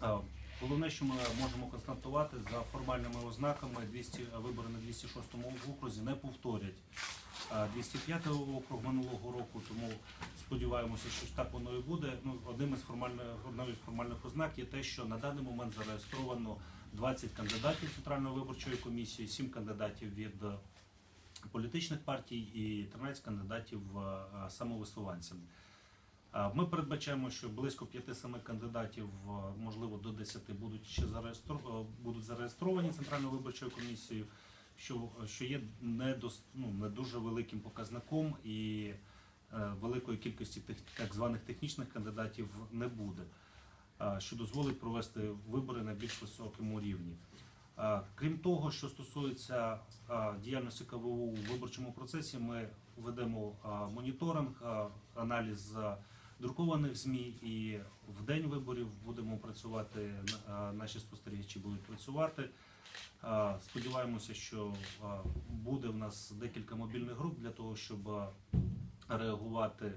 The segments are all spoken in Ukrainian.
А, Головне, що ми можемо констатувати за формальними ознаками 200 вибори на 206 окрузі не повторять а, 205 округ минулого року, тому сподіваємося, що так воно і буде. Ну, одним із формальних одною з формальних ознак є те, що на даний момент зареєстровано 20 кандидатів Центральної виборчої комісії, 7 кандидатів від е, політичних партій і 13 кандидатів е, е, самовисуванцями. А Ми передбачаємо, що близько 5-7 кандидатів, е, можливо, до 10 будуть ще зареєстро- е, будуть зареєстровані Центральною виборчою комісією, що, що є не, дос, ну, не дуже великим показником і е, великої кількості тих так званих технічних кандидатів не буде, е, що дозволить провести вибори на більш високому рівні. Е, Крім того, що стосується е, діяльності КВУ у виборчому процесі, ми ведемо е, моніторинг, е, аналіз е, друкованих ЗМІ і в день виборів будемо працювати, е, наші спостерігачі будуть працювати. Е, Сподіваємося, що е, буде в нас декілька мобільних груп для того, щоб реагувати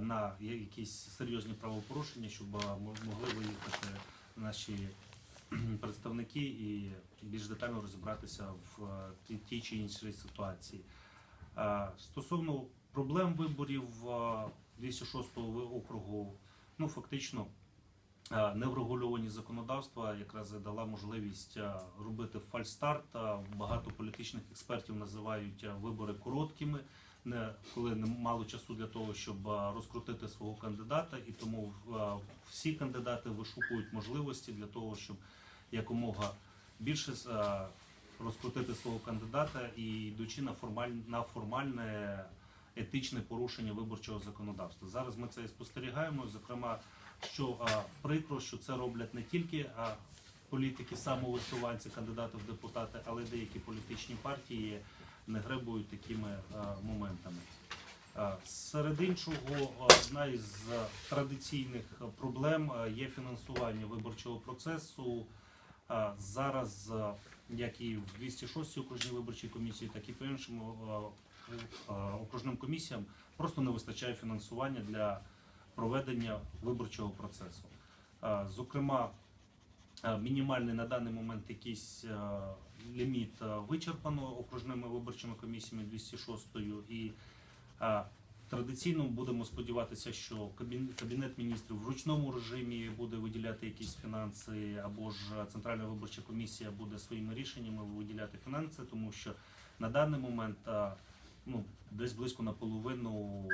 на якісь серйозні правопорушення, щоб могли виїхати наші представники і більш детально розібратися в тій- чи іншій ситуації. Стосовно проблем виборів е, 206 округу, ну фактично е, неврегульовані законодавства якраз дала можливість е, робити фальстарт. Е, Багато політичних експертів називають е, вибори короткими, не коли не мало часу для того, щоб е, розкрутити свого кандидата, і тому е, всі кандидати вишукують можливості для того, щоб якомога більше е, розкрутити свого кандидата і йдучи на формальне на формальне етичне порушення виборчого законодавства. Зараз ми це і спостерігаємо. Зокрема, що а, прикро, що це роблять не тільки а, політики, самовисуванці, кандидати в депутати, але й деякі політичні партії не гребують такими а, моментами. Серед іншого, одна із традиційних проблем є фінансування виборчого процесу. Зараз, як і в 206 окружній виборчій комісії, так і по а, окружним комісіям, просто не вистачає фінансування для проведення виборчого процесу. Зокрема, мінімальний на даний момент якийсь ліміт вичерпано окружними виборчими комісіями 206 і Традиційно будемо сподіватися, що кабінет міністрів в ручному режимі буде виділяти якісь фінанси, або ж центральна виборча комісія буде своїми рішеннями виділяти фінанси, тому що на даний момент ну десь близько наполовину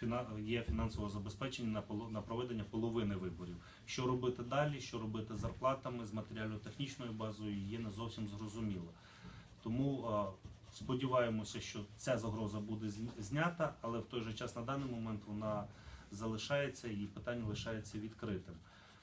фіна- є фінансове забезпечення на проведення половини виборів. Що робити далі, що робити з зарплатами, з матеріально-технічною базою, є не зовсім зрозуміло. Тому сподіваємося, що ця загроза буде знята, але в той же час на даний момент вона залишається і питання лишається відкритим.